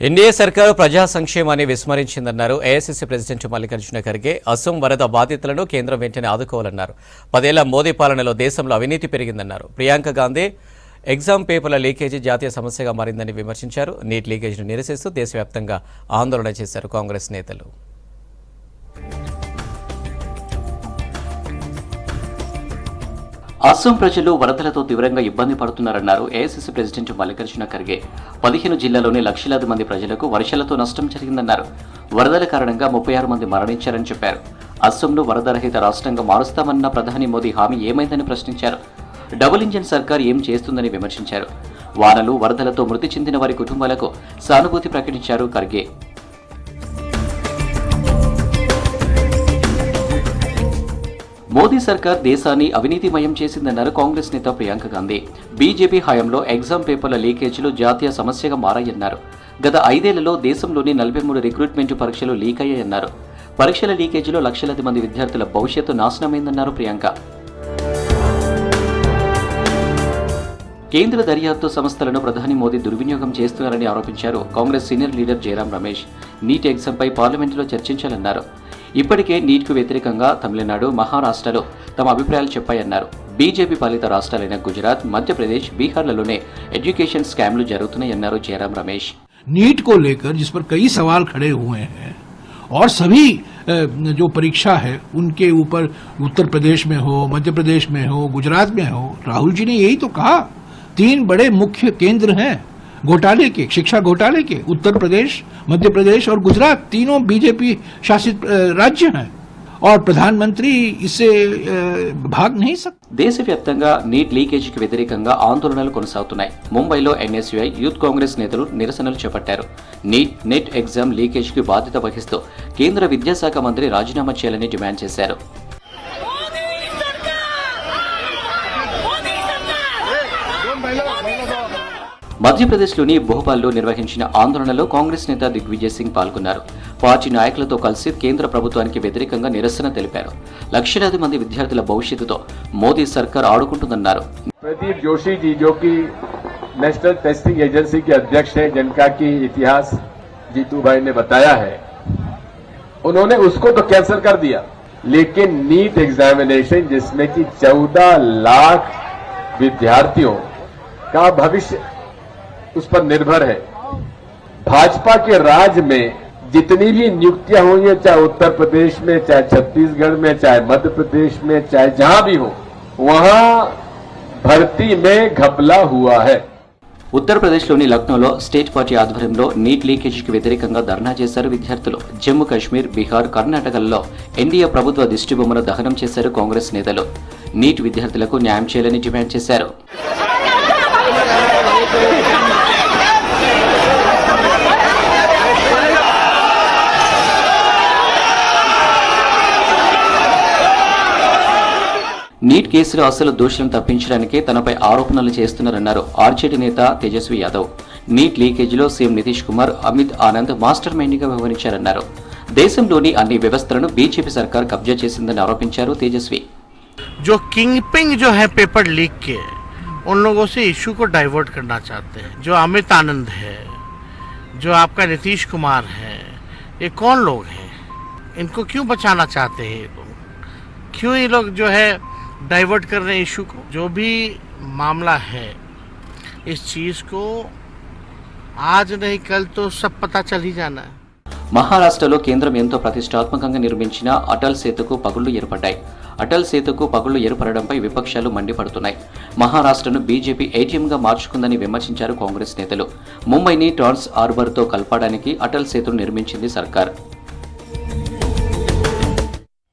NDA సర్కారు ప్రజా సంక్షేమాన్ని విస్మరించిందన్నారు. ఏఐసీసీ ప్రెసిడెంట్ మల్లికార్జున ఖర్గే అసోం వరద బాధితులను కేంద్రం వెంటనే ఆదుకోవాలన్నారు. పదేళ్ళ మోదీ పాలనలో దేశంలో అవినీతి పెరిగిందన్నారు. ప్రియాంక గాంధీ ఎగ్జామ్ పేపర్ల లీకేజీ జాతీయ సమస్యగా మారిందని విమర్శించారు. నీట్ లీకేజీని నిరసిస్తూ దేశవ్యాప్తంగా ఆందోళన చేశారు కాంగ్రెస్ నేతలు. అస్సాం ప్రజలు వరదలతో తీవ్రంగా ఇబ్బంది పడుతున్నారన్నారు ఏఐసీసీ ప్రెసిడెంట్ మల్లికార్జున ఖర్గే. పదిహేను జిల్లాలోని లక్షలాది మంది ప్రజలకు వర్షాలతో నష్టం జరిగిందన్నారు. వరదల కారణంగా ముప్పై ఆరు మంది మరణించారని చెప్పారు. అస్సాంను వరదరహిత రాష్ట్రంగా మారుస్తామన్న ప్రధాని మోదీ హామీ ఏమైందని ప్రశ్నించారు. డబుల్ ఇంజిన్ సర్కార్ ఏం చేస్తుందని విమర్శించారు. వానలు వరదలతో మృతి చెందిన వారి కుటుంబాలకు సానుభూతి ప్రకటించారు ఖర్గే. మోదీ సర్కార్ దేశాన్ని అవినీతిమయం చేసిందన్నారు కాంగ్రెస్ నేత ప్రియాంక గాంధీ. బీజేపీ హయాంలో ఎగ్జామ్ పేపర్ల లీకేజీలు జాతీయ సమస్యగా మారాయన్నారు. గత ఐదేళ్ళలో దేశంలోని నలభై మూడు రిక్రూట్మెంట్ పరీక్షలు లీక్ అయ్యాయన్నారు పరీక్షల లీకేజీలో లక్షలాది మంది విద్యార్థుల భవిష్యత్తు నాశనమైందన్నారు ప్రియాంక. కేంద్ర దర్యాప్తు సంస్థలను ప్రధాని మోదీ దుర్వినియోగం చేస్తున్నారని ఆరోపించారు Congress senior leader Jairam Ramesh. NEET ఎగ్జామ్పై పార్లమెంటులో చర్చించాలన్నారు. ఇప్పటికే నీట్కు వ్యతిరేకంగా తమిళనాడు మహారాష్ట్రలో తమ అభిప్రాయాలు చెప్పాయన్నారు బీజేపీ పాలిత రాష్ట్రాలైన గుజరాత్ మధ్యప్రదేశ్ బీహార్లలోనే ఎడ్యుకేషన్ స్కామ్లు జరుగుతున్నాయన్నారు జయరాం రమేష్ नीट को लेकर जिस पर कई सवाल खड़े हुए हैं और सभी अ, जो परीक्षा है उनके ऊपर उत्तर प्रदेश में हो मध्य प्रदेश में हो गुजरात में हो राहुल जी ने यही तो कहा तीन बड़े मुख्य केंद्र हैं घोटाले के शिक्षा घोटाले के उत्तर प्रदेश मध्य प्रदेश और गुजरात तीनों बीजेपी शासित अ, राज्य हैं और प्रधानमंत्री इससे अ, भाग नहीं सकते దేశవ్యాప్తంగా నీట్ లీకేజీకి వ్యతిరేకంగా ఆందోళనలు కొనసాగుతున్నాయి ముంబైలో ఎన్ఎస్యుఐ యూత్ కాంగ్రెస్ నేతలు నిరసనలు చేపట్టారు నీట్ నెట్ ఎగ్జామ్ లీకేజీకి బాధ్యత వహిస్తూ కేంద్ర విద్యాశాఖ మంత్రి రాజీనామా చేయాలని డిమాండ్ చేశారు మధ్యప్రదేశ్లోని భోపాల్లో నిర్వహించిన ఆందోళనలో కాంగ్రెస్ నేత దిగ్విజయ్ సింగ్ పాల్గొన్నారు పార్టీ నాయకులతో కలిసి కేంద్ర ప్రభుత్వానికి వ్యతిరేకంగా నిరసన తెలిపారు లక్షలాది మంది విద్యార్థుల భవిష్యత్తుతో మోదీ సర్కార్ ఆడుకుంటుందన్నారు प्रदीप जोशी जी जो कि नेशनल टेस्टिंग एजेंसी के अध्यक्ष हैं जिनका की इतिहास जीतू भाई ने बताया है उन्होंने उसको तो कैंसिल कर दिया लेकिन नीट एग्जामिनेशन जिसमें कि 14 लाख विद्यार्थियों का भविष्य उस पर निर्भर है भाजपा के राज में जितनी भी नियुक्तियां हुई हैं चाहे उत्तर प्रदेश में चाहे छत्तीसगढ़ में चाहे मध्य प्रदेश में चाहे जहां भी हो वहां भर्ती में घपला हुआ है ఉత్తరప్రదేశ్లోని లక్నోలో స్టేట్ పార్టీ ఆధ్వర్యంలో నీట్ లీకేజీకి వ్యతిరేకంగా ధర్నా చేశారు విద్యార్థులు జమ్మూ కాశ్మీర్ బీహార్ కర్ణాటకల్లో ఎన్డీఏ ప్రభుత్వ దిష్టిబొమ్మను దహనం చేశారు కాంగ్రెస్ నేతలు నీట్ విద్యార్థులకు న్యాయం చేయాలని డిమాండ్ చేశారు నీట్ కేసులో అసలు దోషులను తప్పించడానికే తనపై ఆరోపణలు చేస్తున్నారన్నారు ఆర్జేడీ నేత తేజస్వి యాదవ్ నీట్ లీకేజీలో సీఎం నితీష్ కుమార్ అమిత్ ఆనంద్ మాస్టర్ మైండ్గా వ్యవహరించారన్నారు దేశంలోని అన్ని వ్యవస్థలను బీజేపీ సర్కార్ కబ్జా చేసిందని ఆరోపించారు తేజస్వి जो किंगपिंग जो है पेपर लीक के उन लोगों से इशू को डाइवर्ट करना चाहते हैं जो अमित आनंद है जो आपका नीतीश कुमार है ये कौन लोग हैं इनको क्यों बचाना चाहते हैं ये लोग क्यों ये लोग जो है डाइवर्ट कर रहे हैं इशू को जो भी मामला है इस चीज़ को आज नहीं कल तो सब पता चल ही जाना है మహారాష్ట్రలో కేంద్రం ఎంతో ప్రతిష్టాత్మకంగా నిర్మించిన అటల్ సేతుకు పగుళ్లు ఏర్పడ్డాయి అటల్ సేతుకు పగుళ్లు ఏర్పడడంపై విపక్షాలు మండిపడుతున్నాయి మహారాష్ట్రను బీజేపీ ఏటీఎంగా మార్చుకుందని విమర్శించారు కాంగ్రెస్ నేతలు ముంబైని ట్రాన్స్ హార్బర్తో కలపడానికి అటల్ సేతును నిర్మించింది సర్కార్